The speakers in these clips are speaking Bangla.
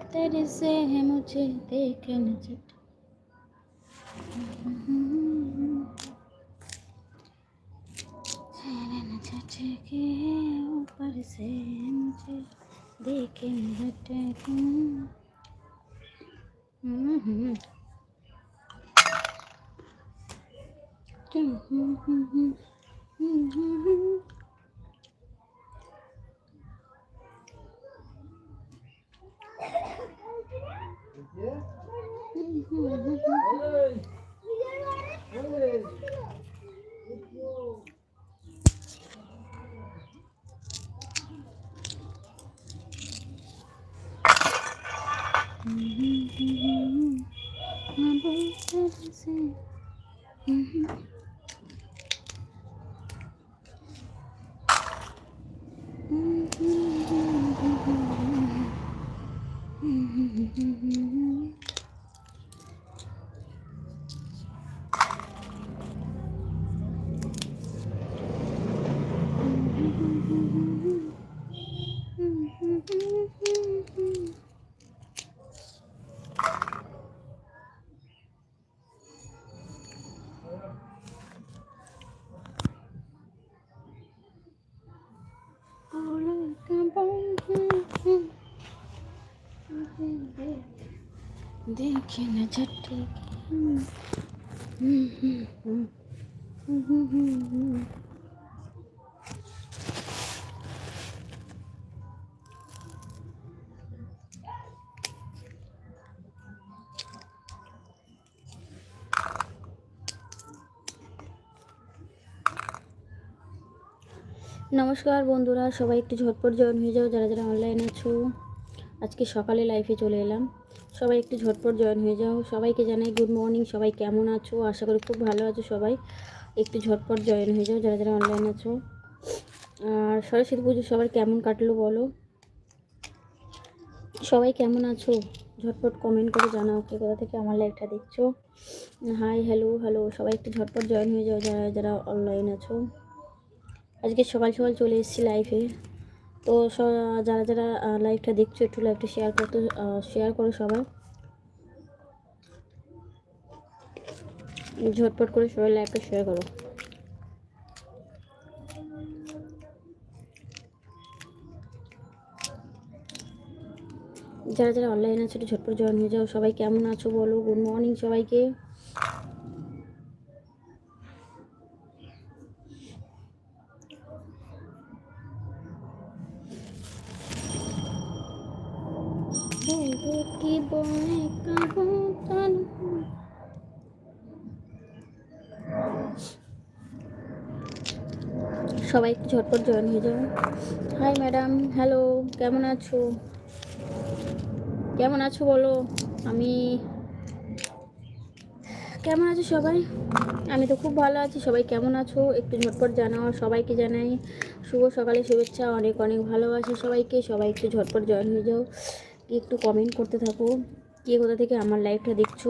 नज़र से है मुझे देख नज़र के ऊपर से मुझे देखे नज़र Mm-hmm. देखे নমস্কার বন্ধুরা, সবাই একটু ঝটপট জয়েন হয়ে যাও যারা যারা অনলাইন আছো। আজকে সকালে লাইফে চলে এলাম। সবাই একটু ঝটপট জয়েন হয়ে যাও। সবাইকে জানাই গুড মর্নিং সবাই কেমন আছো? আশা করি খুব ভালো আছো সবাই। একটু ঝটপট জয়েন হয়ে যাও, যারা যারা অনলাইন আছো। আর সরস্বতী পুজো সবার কেমন কাটলো বলো? সবাই কেমন আছো? ঝটপট কমেন্ট করে জানাও কে কোথা থেকে আমার লাইভটা দেখছ। হাই হ্যালো হ্যালো সবাই একটু ঝটপট জয়েন হয়ে যাও, যারা যারা অনলাইন আছো। আজকে সকাল সকাল চলে এসেছি লাইভে তো যারা যারা লাইভটা দেখছ, একটু লাইভটা শেয়ার করতে শেয়ার করো সবাই। ঝটপট করে সবাই লাইভটা শেয়ার করো। যারা যারা অনলাইন আছে, একটু ঝটপট জয়েন হয়ে যাও। সবাই কেমন আছো বলো? গুড মর্নিং সবাইকে। বলব কি বলে সবাই একটু ঝটপট জয়েন হয়ে যাও। হাই ম্যাডাম হ্যালো কেমন আছো? কেমন আছো বলো? আমি কেমন আছো সবাই? আমি তো খুব ভালো আছি। সবাই কেমন আছো? একটু ঝটপট জানাও সবাইকে জানাই। শুভ সকালে শুভেচ্ছা। অনেক অনেক ভালোবাসি সবাইকে। সবাই একটু ঝটপট জয়েন হয়ে যাও। একটু কমেন্ট করতে থাকো। কে কোথা থেকে আমার লাইভটা দেখছ?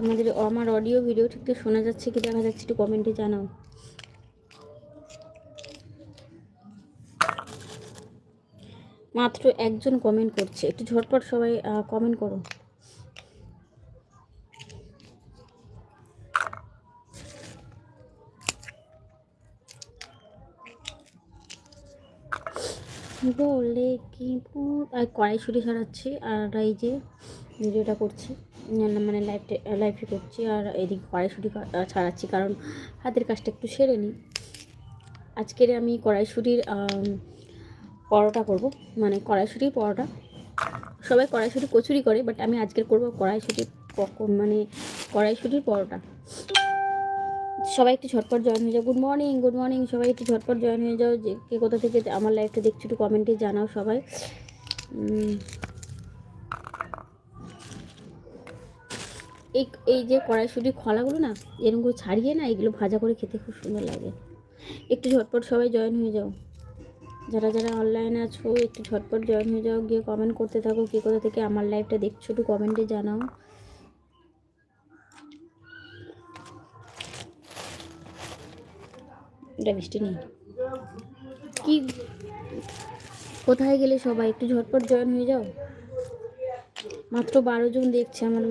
আমাদের, আমার অডিও ভিডিও ঠিক শোনা যাচ্ছে কি দেখা যাচ্ছে একটু কমেন্টে জানাও। মাত্র একজন কমেন্ট করছে। একটু ঝটপট সবাই কমেন্ট করো। বলে কি আর কড়াইশুটি ছাড়াচ্ছি আর এই যে ভিডিওটা করছি মানে লাইভটা লাইভে করছি, আর এদিকে কড়াইশুটি ছাড়াচ্ছি কারণ হাতের কাজটা একটু সেরে নিই। আজকের আমি কড়াইশুটির পরোটা করব মানে কড়াইশুটির পরোটা। সবাই কড়াইশুটি কচুরি করে বাট আমি আজকের করব কড়াইশুটির মানে কড়াইশুটির পরোটা। সবাই একটু ঝটপট জয়েন হয়ে যাও। গুড মর্নিং গুড মর্নিং সবাই একটু ঝটপট জয়েন হয়ে যাও। যে কে কোথা থেকে আমার লাইফটা দেখছ একটু কমেন্টে জানাও সবাই। এই এই যে কড়াইশুটির খোলাগুলো না, এরকম ছাড়িয়ে না, এগুলো ভাজা করে খেতে খুব সুন্দর লাগে। একটু ঝটপট সবাই জয়েন হয়ে যাও। যারা যারা অনলাইনে আছো, একটু ঝটপট জয়েন হয়ে যাও। গিয়ে কমেন্ট করতে থাকো, কে কোথা থেকে আমার লাইভটা দেখছ একটু কমেন্টে জানাও। এটা বৃষ্টি নেই। কি? কোথায় গেলে সবাই? একটু ঝটপট জয়েন হয়ে যাও। মাত্র বারো জন দেখছে আমার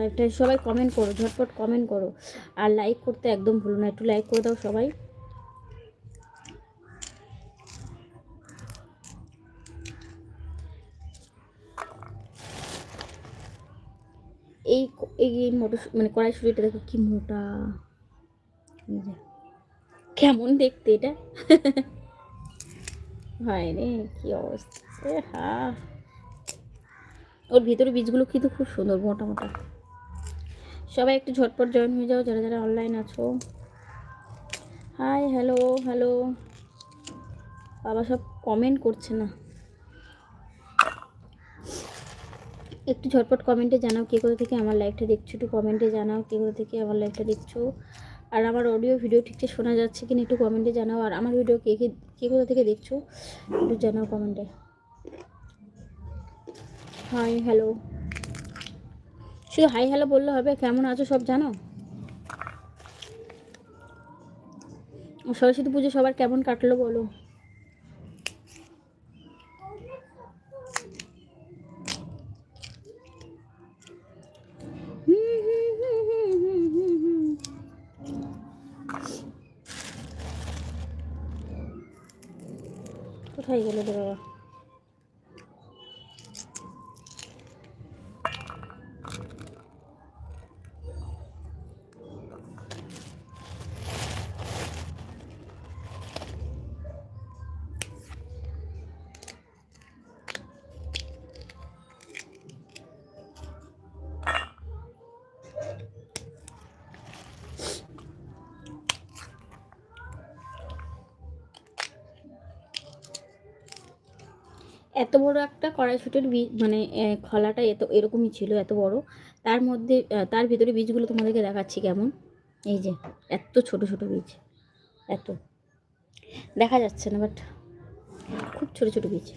লাইভটা সবাই কমেন্ট করো, ঝটপট কমেন্ট করো। আর লাইক করতে একদম ভুলো না। একটু লাইক করে দাও সবাই। এই এই মোটর মানে কড়াইশুটিটা দেখো কি মোটা। কেমন দেখতে এটা? হয় রে, কি অবস্থা? এ হা। ওর ভিতরে বীজগুলো কিন্তু খুব সুন্দর, মোটা মোটা। সবাই একটু ঝটপট জয়েন হয়ে যাও, যারা যারা অনলাইন আছো। হাই হ্যালো হ্যালো বাবা সব কমেন্ট করছে না। একটু ঝটপট কমেন্টে জানাও, কে কোথা থেকে আমার লাইভটা দেখছ? একটু কমেন্টে জানাও, কে কোথা থেকে আমার লাইভটা দেখছ? আর আমার অডিও ভিডিও ঠিকঠাক শোনা যাচ্ছে কিনা একটু কমেন্টে জানাও। আর আমার ভিডিও কে কে কে কোথা থেকে দেখছ? একটু জানাও কমেন্টে হাই হ্যালো শুধু হাই হ্যালো বললে হবে? কেমন আছো সব জানো? সরস্বতী পুজো সবার কেমন কাটলো বলো? কোথায় গেল রে এত বড় একটা কড়াইশুটির বীজ মানে খোলাটা এত, এরকমই ছিল, এত বড়। তার মধ্যে তার ভিতরে বীজগুলো তোমাদেরকে দেখাচ্ছি কেমন? এই যে, এত ছোট ছোট বীজ, এত। দেখা যাচ্ছে না বাট খুব ছোট ছোট বীজ।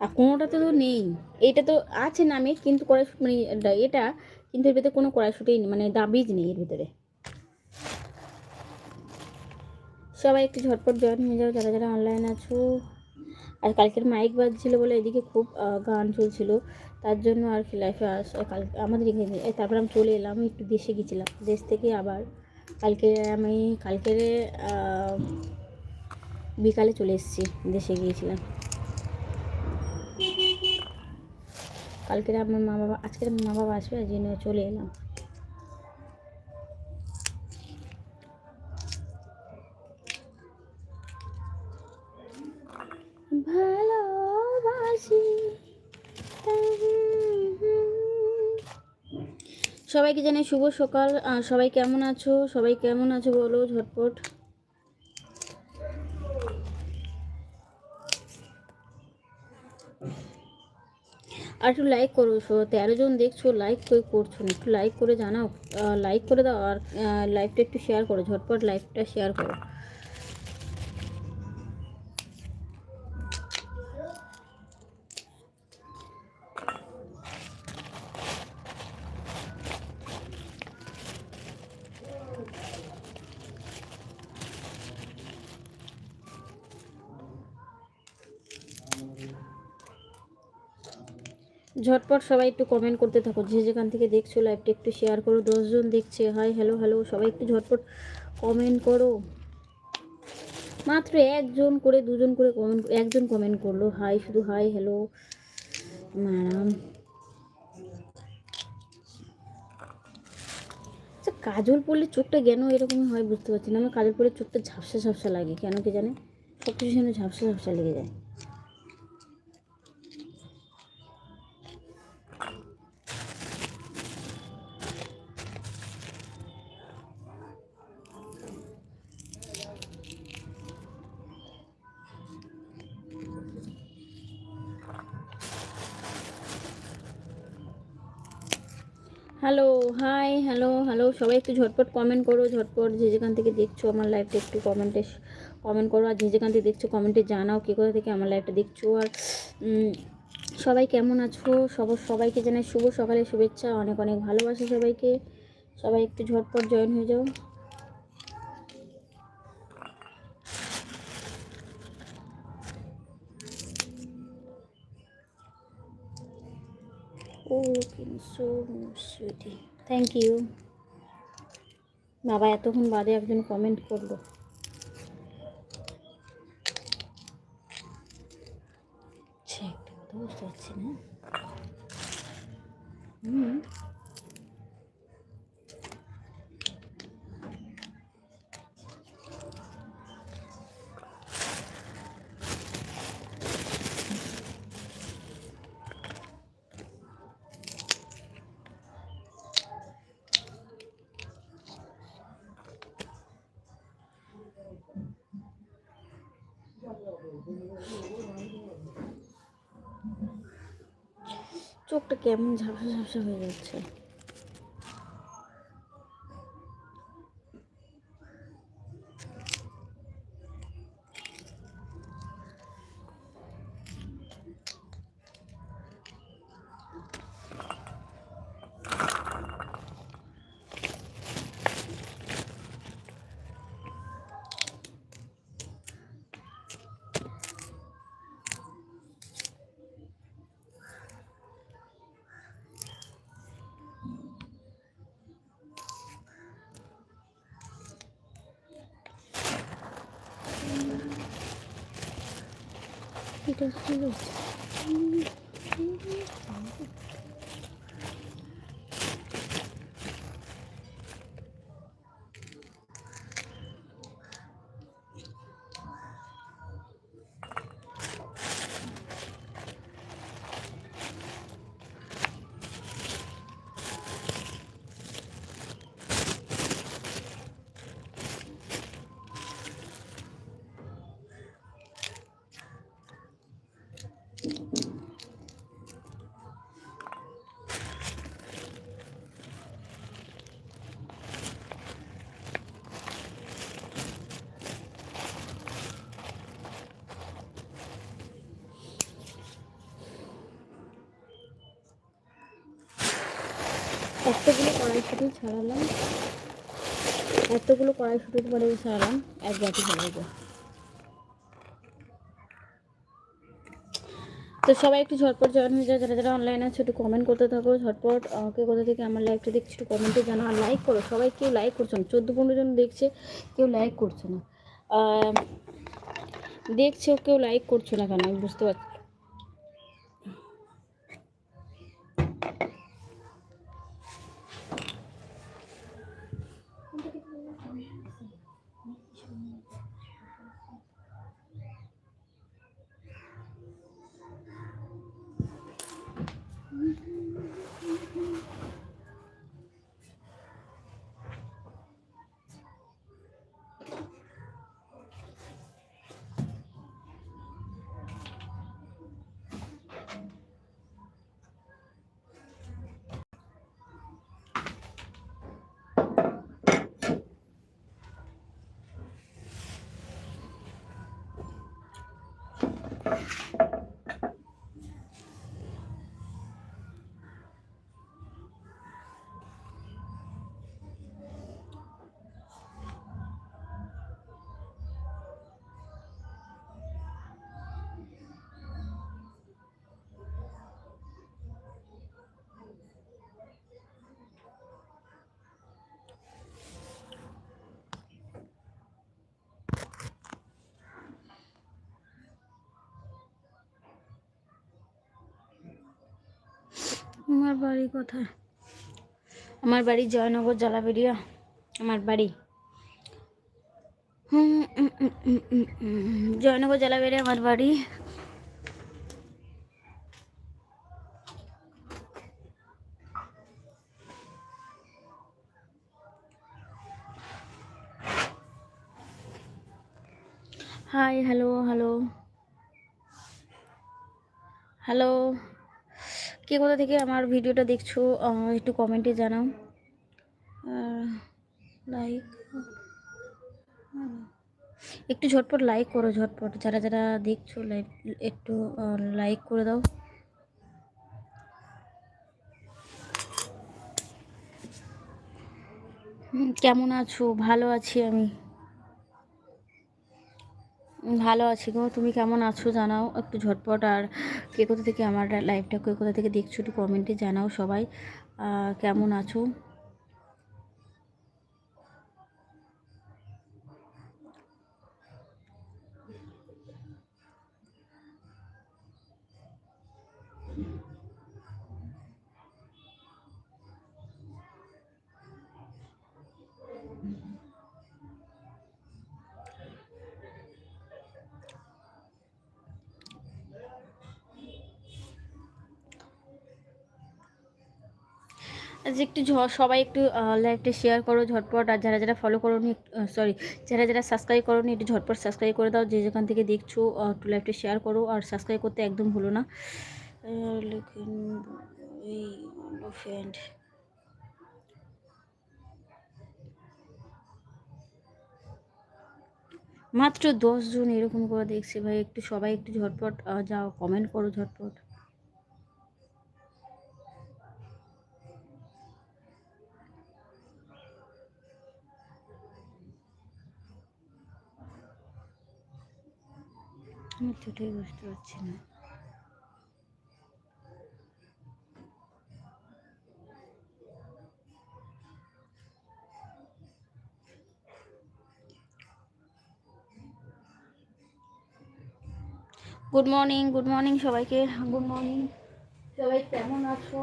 আর কোনোটাতে তো নেই। এটা তো আছে নামে, কিন্তু কড়াইশুটি মানে এটা- কিন্তু এর ভিতরে কোনো কড়াইশুটি নেই মানে দা, বীজ নেই এর ভিতরে। সবাই একটু ঝটপট জয়েন হয়ে যাও, যারা যারা অনলাইন আছো। আর কালকের মাইক বাজছিল বলে এদিকে খুব গান চলছিল, তার জন্য আর কি লাইফে আস কাল, আমাদের এখানে তারপর আমি চলে এলাম, একটু দেশে গেছিলাম, দেশ থেকে আবার। কালকে আমি, কালকের বিকালে চলে এসেছি, দেশে গিয়েছিলাম। কালকের আমার মা বাবা আজকের মা বাবা আসবে এই জন্য চলে এলাম ভালোবাসি সবাইকে জানাই শুভ সকাল। সবাই কেমন আছো? সবাই কেমন আছো বলো, ঝটপট। আর একটু লাইক করো তেরো জন দেখছ লাইক কই করছ না, একটু লাইক করে জানাও লাইক করে দাও, আর লাইভটা একটু শেয়ার করো, ঝটপট লাইভটা শেয়ার করো। ঝটপট সবাই একটু কমেন্ট করতে থাকো। যে যেখান থেকে দেখছ লাইভটা একটু শেয়ার করো। দশজন দেখছে। হাই হ্যালো হ্যালো সবাই একটু ঝটপট কমেন্ট করো। মাত্র একজন করে, দুজন করে কমেন্ট একজন কমেন্ট করল। হাই শুধু হাই হ্যালো ম্যাডাম। আচ্ছা কাজল পড়লে চোখটা কেন এরকমই হয় বুঝতে পারছি না। আমার কাজল পরলে চোখটা ঝাপসা ঝাপসা লাগে। কেন কি জানে? সব কিছু যেন ঝাপসা ঝাপসা লেগে যায়। হ্যালো হাই হ্যালো হ্যালো, সবাই একটু ঝটপট কমেন্ট করো, ঝটপট যে যেখান থেকে দেখছ আমার লাইফটা একটু কমেন্টে কমেন্ট করো, আর যে যেখান থেকে দেখছ কমেন্টে জানাও কী কোথা থেকে আমার লাইফটা দেখছ, আর সবাই কেমন আছো? সব, সবাইকে জানাই শুভ সকালে শুভেচ্ছা, অনেক অনেক ভালোবাসা সবাইকে। সবাই একটু ঝটপট জয়েন হয়ে যাও। ও লুকিং সো থ্যাংক ইউ বাবা এতক্ষণ বাদে একজন কমেন্ট করল। চোখটা কেমন ঝাপসা ঝাপসা হয়ে যাচ্ছে। এটা হলো এতগুলো কড়াইশুটি ছাড়ালাম। এতগুলো কড়াইশুটির পরে ছাড়ালাম, এক বাটি যাবে। তো সবাই একটু ঝটপট জয়েন হয়ে যায় যারা যারা অনলাইনে আছে, একটু কমেন্ট করতে থাকো। ঝটপট, আমাকে কোথা থেকে আমার লাইভটা দেখছি একটু কমেন্টে জানাও। আর লাইক করো, সবাই কেউ লাইক করছ না, চোদ্দ পনেরো জন দেখছে, কেউ লাইক করছ না। দেখছ, কেউ লাইক করছ না কেন আমি বুঝতে পারছি? আমার বাড়ি কোথায়? আমার বাড়ি জয়নগর জালাবেরিয়া আমার বাড়ি। হুম, উম, উম, উম, উম, উম, জয়নগর জালাবেরিয়া আমার বাড়ি। হাই হ্যালো হ্যালো হ্যালো কে কোথা থেকে আমার ভিডিওটা দেখছ একটু কমেন্টে জানাও। লাইক একটু ঝটপট লাইক করো, ঝটপট। যারা যারা দেখছ লাইক একটু লাইক করে দাও। কেমন আছো? ভালো আছি আমি। ভালো আছি গো। তুমি কেমন আছো জানাও একটু ঝটপট। আর কে কোথা থেকে আমার লাইভটা কে কোথা থেকে দেখছ একটু কমেন্টে জানাও সবাই। কেমন আছো? আজ একটু সবাই একটু লাইভটা শেয়ার করো ঝটপট, আর যারা যারা ফলো করো সরি যারা যারা সাবস্ক্রাইব করো একটু ঝটপট সাবস্ক্রাইব করে দাও, যে যেখান থেকে দেখছ একটু লাইভটা শেয়ার করো, আর সাবস্ক্রাইব করতে একদম ভুলো না। ফ্রেন্ড মাত্র দশ জন এরকম করে দেখছি ভাই, একটু সবাই একটু ঝটপট যাও কমেন্ট করো ঝটপট। এটাই বুঝতে পারছি না। গুড মর্নিং গুড মর্নিং সবাইকে। গুড মর্নিং সবাই কেমন আছো?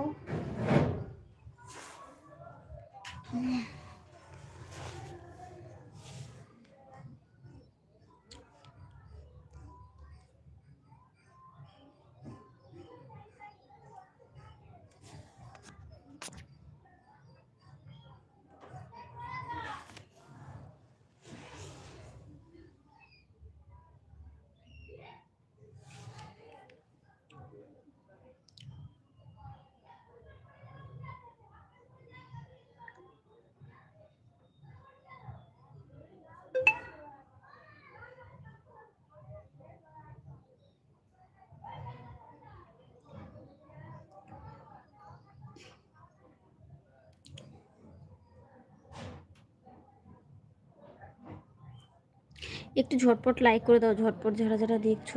একটু ঝটপট লাইক করে দাও ঝটপট যারা যারা দেখছ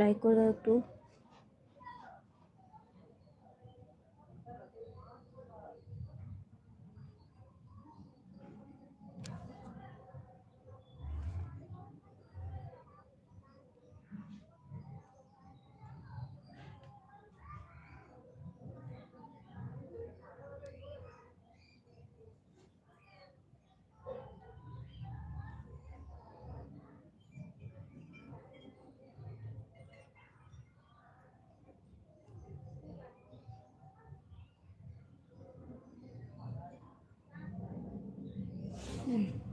লাইক করে দাও একটু। Mm.